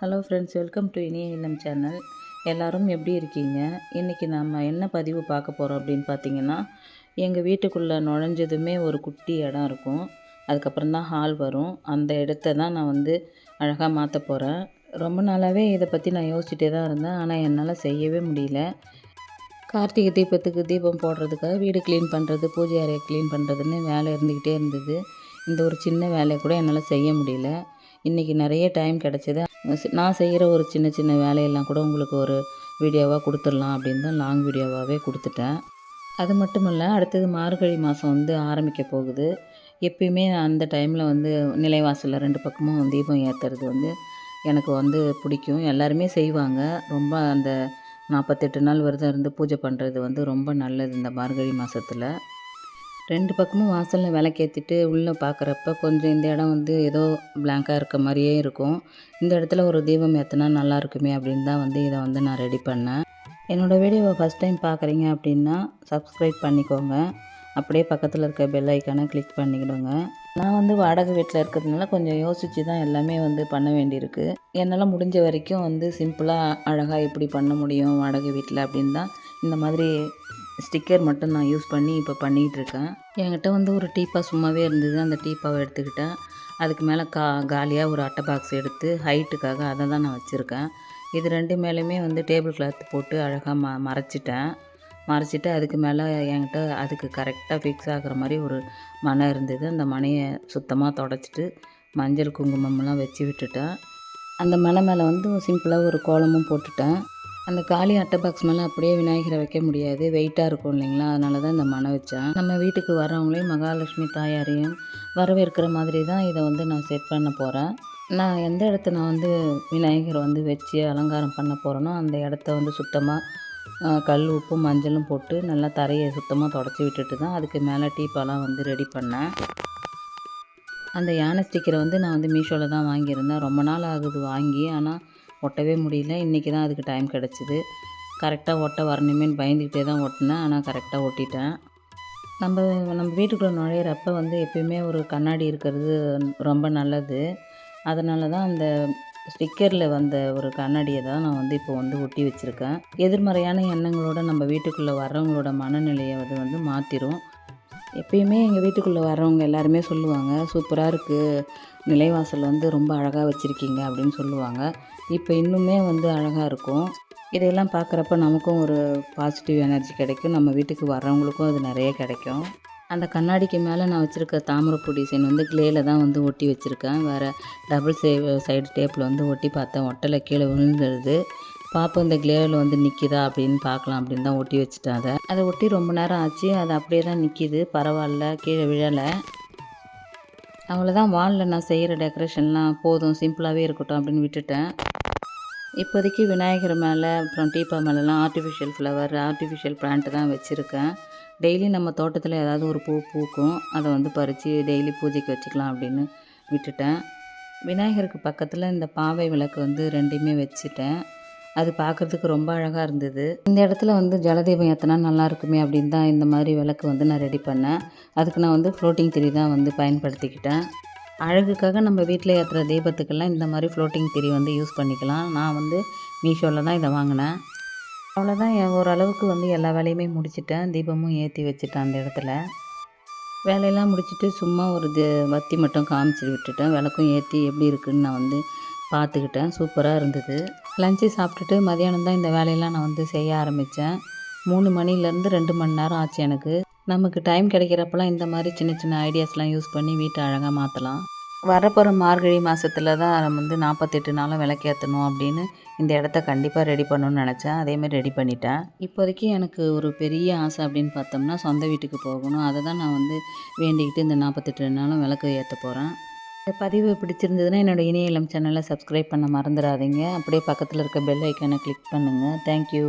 Hello friends welcome to இனிய இல்லம் channel எல்லோரும் எப்படி இருக்கீங்க? இன்றைக்கி நம்ம என்ன பதிவு பார்க்க போகிறோம் அப்படின்னு பார்த்தீங்கன்னா எங்கள் வீட்டுக்குள்ளே நுழைஞ்சதுமே ஒரு குட்டி இடம் இருக்கும். அதுக்கப்புறம் தான் ஹால் வரும். அந்த இடத்த தான் நான் வந்து அழகாக மாற்ற போகிறேன் ரொம்ப நாளாகவே இதை பற்றி நான் யோசிச்சுட்டே தான் இருந்தேன். ஆனால் என்னால் செய்யவே முடியல. கார்த்திகை தீபத்துக்கு தீபம் போடுறதுக்காக வீடு க்ளீன் பண்ணுறது பூஜை அறையை க்ளீன் பண்ணுறதுன்னு வேலை இருந்துக்கிட்டே இருந்தது. இந்த ஒரு சின்ன வேலையை கூட என்னால் செய்ய முடியல. இன்றைக்கி நிறைய டைம் கிடச்சிது. நான் செய்கிற ஒரு சின்ன சின்ன வேலையெல்லாம் கூட உங்களுக்கு ஒரு வீடியோவாக கொடுத்துடலாம் அப்படின்னு தான் லாங் வீடியோவாகவே கொடுத்துட்டேன். அது மட்டும் இல்லை அடுத்தது மார்கழி மாதம் வந்து ஆரம்பிக்க போகுது. எப்பயுமே அந்த டைமில் வந்து நிலைவாசலில் ரெண்டு பக்கமும் தீபம் ஏற்றுறது வந்து எனக்கு வந்து பிடிக்கும். எல்லாருமே செய்வாங்க. ரொம்ப அந்த நாற்பத்தெட்டு நாள் விரதம் இருந்து பூஜை பண்ணுறது வந்து ரொம்ப நல்லது இந்த மார்கழி மாதத்தில் ரெண்டு பக்கமும் வாசலில் விளக்கேற்றிட்டு உள்ளே பார்க்குறப்ப கொஞ்சம் இந்த இடம் வந்து ஏதோ பிளாங்காக இருக்க மாதிரியே இருக்கும். இந்த இடத்துல ஒரு தீபம் ஏற்றினா நல்லா இருக்குமே அப்படின்னு தான் வந்து இதை வந்து நான் ரெடி பண்ணேன். என்னோடய வீடியோவை ஃபஸ்ட் டைம் பார்க்குறீங்க அப்படின்னா சப்ஸ்கிரைப் பண்ணிக்கோங்க. அப்படியே பக்கத்தில் இருக்க பெல் ஐக்கானை கிளிக் பண்ணிக்கிடுங்க. நான் வந்து வாடகை வீட்டில் இருக்கிறதுனால கொஞ்சம் யோசித்து தான் எல்லாமே வந்து பண்ண வேண்டியிருக்கு. என்னால் முடிஞ்ச வரைக்கும் வந்து சிம்பிளாக அழகாக எப்படி பண்ண முடியும் வாடகை வீட்டில் அப்படின்னு தான் இந்த மாதிரி ஸ்டிக்கர் மட்டும் நான் யூஸ் பண்ணி இப்போ பண்ணிகிட்ருக்கேன். என்கிட்ட வந்து ஒரு டீப்பா சும்மாவே இருந்தது. அந்த டீப்பாவை எடுத்துக்கிட்டேன். அதுக்கு மேலே கா காலியாக ஒரு அட்டை பாக்ஸ் எடுத்து ஹைட்டுக்காக அதை தான் நான் வச்சுருக்கேன். இது ரெண்டு மேலேயுமே வந்து டேபிள் கிளாத் போட்டு அழகாக ம மறைச்சிட்டேன். மறைச்சிட்டு அதுக்கு மேலே என்கிட்ட அதுக்கு கரெக்டாக ஃபிக்ஸ் ஆகிற மாதிரி ஒரு மனை இருந்தது. அந்த மனையை சுத்தமாக தொடச்சிட்டு மஞ்சள் குங்குமம்லாம் வச்சு விட்டுட்டேன். அந்த மனை மேலே வந்து சிம்பிளாக ஒரு கோலமும் போட்டுட்டேன். அந்த காலி அட்டை பாக்ஸ் மேலே அப்படியே விநாயகரை வைக்க முடியாது. வெயிட்டாக இருக்கும் இல்லைங்களா? அதனால தான் இந்த மனை வச்சேன். நம்ம வீட்டுக்கு வரவங்களையும் மகாலட்சுமி தாயாரையும் வரவேற்கிற மாதிரி தான் இதை வந்து நான் செட் பண்ண போகிறேன் நான் எந்த இடத்த நான் வந்து விநாயகரை வந்து வச்சு அலங்காரம் பண்ண போகிறேனோ அந்த இடத்த வந்து சுத்தமாக கல் உப்பும் மஞ்சளும் போட்டு நல்லா தரையை சுத்தமாக தொடச்சி விட்டுட்டு தான் அதுக்கு மேலே டீப்பாலாம் வந்து ரெடி பண்ணேன். அந்த யானை ஸ்டிக்கரை வந்து நான் வந்து மீஷோவில் தான் வாங்கியிருந்தேன். ரொம்ப நாள் ஆகுது வாங்கி. ஆனால் ஒட்டவே முடியல. இன்றைக்கி தான் அதுக்கு டைம் கிடச்சிது. கரெக்டாக ஒட்ட வரணுமேன்னு பயந்துக்கிட்டே தான் ஒட்டினேன். ஆனால் கரெக்டாக ஒட்டிட்டேன். நம்ம நம்ம வீட்டுக்குள்ளே நுழையிறப்ப வந்து எப்பயுமே ஒரு கண்ணாடி இருக்கிறது ரொம்ப நல்லது. அதனால தான் அந்த ஸ்டிக்கரில் வந்த ஒரு கண்ணாடியை தான் நான் வந்து இப்போ வந்து ஒட்டி வச்சுருக்கேன். எதிர்மறையான எண்ணங்களோட நம்ம வீட்டுக்குள்ளே வர்றவங்களோட மனநிலையை அது வந்து மாற்றிடும் எப்பயுமே எங்கள் வீட்டுக்குள்ளே வர்றவங்க எல்லாருமே சொல்லுவாங்க சூப்பராக இருக்குது நிலைவாசல் வந்து ரொம்ப அழகாக வச்சுருக்கீங்க. அப்படின்னு சொல்லுவாங்க. இப்போ இன்னுமே வந்து அழகாக இருக்கும். இதையெல்லாம் பார்க்குறப்ப நமக்கும் ஒரு பாசிட்டிவ் எனர்ஜி கிடைக்கும். நம்ம வீட்டுக்கு வர்றவங்களுக்கும் அது நிறைய கிடைக்கும். அந்த கண்ணாடிக்கு மேலே நான் வச்சுருக்க தாமரைப்பூ டிசைன் வந்து கிளேயில் தான் வந்து ஒட்டி வச்சுருக்கேன். வேறு டபுள் சே சைடு டேப்பில் வந்து ஒட்டி பார்த்தேன். ஒட்டலை கீழே விழுந்துடுது பாப்பா இந்த கிளேவில் வந்து நிற்கிதா அப்படின்னு பார்க்கலாம் அப்படின்னு தான் ஒட்டி வச்சுட்டேன் அதை அதை ஒட்டி ரொம்ப நேரம் ஆச்சு. அது அப்படியே தான் நிற்கிது பரவாயில்ல. கீழே விழலை. அவ்வளோதான் வாலில் நான் செய்கிற டெக்கரேஷன்லாம் போதும். சிம்பிளாகவே இருக்கட்டும் அப்படின்னு விட்டுட்டேன். இப்போதைக்கு விநாயகர் மேலே அப்புறம் டீப்பா மேலெலாம் ஆர்டிஃபிஷியல் ஃப்ளவர் ஆர்டிஃபிஷியல் பிளான்ட் தான் வச்சுருக்கேன். டெய்லி நம்ம தோட்டத்தில் ஏதாவது ஒரு பூ பூக்கும். அதை வந்து பறித்து டெய்லி பூஜைக்கு வச்சுக்கலாம் அப்படின்னு விட்டுட்டேன். விநாயகருக்கு பக்கத்தில் இந்த பாவை விளக்கு வந்து ரெண்டையுமே வச்சுட்டேன். அது பார்க்குறதுக்கு ரொம்ப அழகாக இருந்தது. இந்த இடத்துல வந்து ஜலதீபம் ஏற்றினா நல்லா இருக்குமே அப்படின்னு தான் இந்த மாதிரி விளக்கு வந்து நான் ரெடி பண்ணேன். அதுக்கு நான் வந்து ஃப்ளோட்டிங் திரி தான் வந்து பயன்படுத்திக்கிட்டேன். அழகுக்காக நம்ம வீட்டில் ஏற்றுற தீபத்துக்கெல்லாம் இந்த மாதிரி ஃப்ளோட்டிங் திரி வந்து யூஸ் பண்ணிக்கலாம். நான் வந்து மீஷோவில் தான் இதை வாங்கினேன். அவ்வளோதான் ஓரளவுக்கு வந்து எல்லா வேலையுமே முடிச்சிட்டேன். தீபமும் ஏற்றி வச்சுட்டேன் அந்த இடத்துல. வேலையெல்லாம் முடிச்சுட்டு சும்மா ஒரு தி வத்தி மட்டும் காமிச்சு விட்டுட்டேன். விளக்கும் ஏற்றி எப்படி இருக்குன்னு நான் வந்து பார்த்துக்கிட்டேன். சூப்பராக இருந்தது. லஞ்சு சாப்பிட்டுட்டு மதியானம் தான் இந்த வேலையெல்லாம் நான் வந்து செய்ய ஆரம்பித்தேன் மூணு மணிலேருந்து ரெண்டு மணி நேரம் ஆச்சு எனக்கு. நமக்கு டைம் கிடைக்கிறப்பெல்லாம் இந்த மாதிரி சின்ன சின்ன ஐடியாஸ்லாம் யூஸ் பண்ணி வீட்டை அழகாக மாற்றலாம் வரப்போகிற மார்கழி மாதத்தில் தான் நம்ம வந்து நாற்பத்தெட்டு நாளும் விளக்கேற்றணும் அப்படின்னு இந்த இடத்த கண்டிப்பாக ரெடி பண்ணணும்னு நினச்சேன். அதேமாதிரி ரெடி பண்ணிட்டேன். இப்போதைக்கு எனக்கு ஒரு பெரிய ஆசை அப்படின்னு பார்த்தோம்னா சொந்த வீட்டுக்கு போகணும். அதை தான் நான் வந்து வேண்டிக்கிட்டு இந்த நாற்பத்தெட்டு நாளும் விளக்கு ஏற்ற போகிறேன் இந்த பதிவு பிடிச்சிருந்ததுன்னா என்னோடய இணைய இளம் சேனலை சப்ஸ்கிரைப் பண்ண மறந்துடாதீங்க அப்படியே பக்கத்தில் இருக்க பெல் ஐக்கானை கிளிக் பண்ணுங்கள் தேங்க்யூ